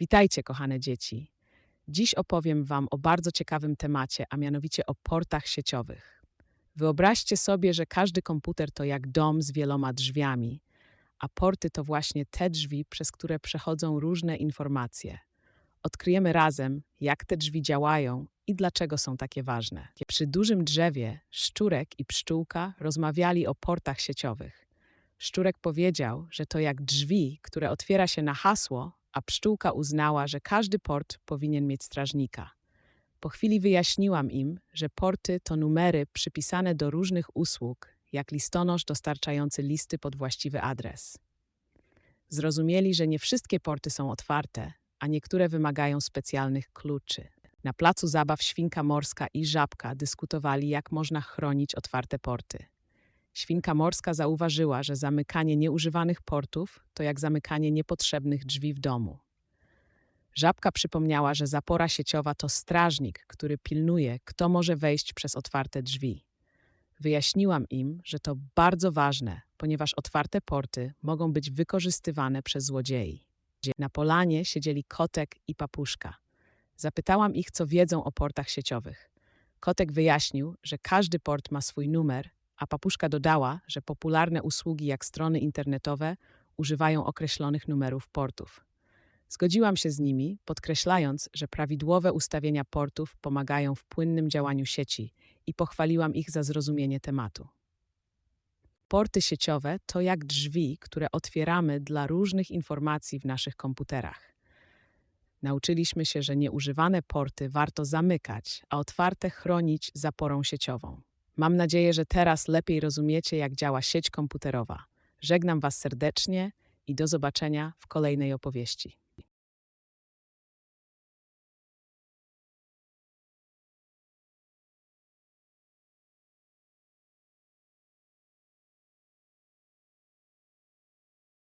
Witajcie, kochane dzieci. Dziś opowiem Wam o bardzo ciekawym temacie, a mianowicie o portach sieciowych. Wyobraźcie sobie, że każdy komputer to jak dom z wieloma drzwiami, a porty to właśnie te drzwi, przez które przechodzą różne informacje. Odkryjemy razem, jak te drzwi działają i dlaczego są takie ważne. Przy dużym drzewie szczurek i pszczółka rozmawiali o portach sieciowych. Szczurek powiedział, że to jak drzwi, które otwiera się na hasło, a pszczółka uznała, że każdy port powinien mieć strażnika. Po chwili wyjaśniłam im, że porty to numery przypisane do różnych usług, jak listonosz dostarczający listy pod właściwy adres. Zrozumieli, że nie wszystkie porty są otwarte, a niektóre wymagają specjalnych kluczy. Na placu zabaw świnka morska i żabka dyskutowali, jak można chronić otwarte porty. Świnka morska zauważyła, że zamykanie nieużywanych portów to jak zamykanie niepotrzebnych drzwi w domu. Żabka przypomniała, że zapora sieciowa to strażnik, który pilnuje, kto może wejść przez otwarte drzwi. Wyjaśniłam im, że to bardzo ważne, ponieważ otwarte porty mogą być wykorzystywane przez złodziei. Na polanie siedzieli kotek i papuszka. Zapytałam ich, co wiedzą o portach sieciowych. Kotek wyjaśnił, że każdy port ma swój numer a papuszka dodała, że popularne usługi jak strony internetowe używają określonych numerów portów. Zgodziłam się z nimi, podkreślając, że prawidłowe ustawienia portów pomagają w płynnym działaniu sieci i pochwaliłam ich za zrozumienie tematu. Porty sieciowe to jak drzwi, które otwieramy dla różnych informacji w naszych komputerach. Nauczyliśmy się, że nieużywane porty warto zamykać, a otwarte chronić zaporą sieciową. Mam nadzieję, że teraz lepiej rozumiecie, jak działa sieć komputerowa. Żegnam Was serdecznie i do zobaczenia w kolejnej opowieści.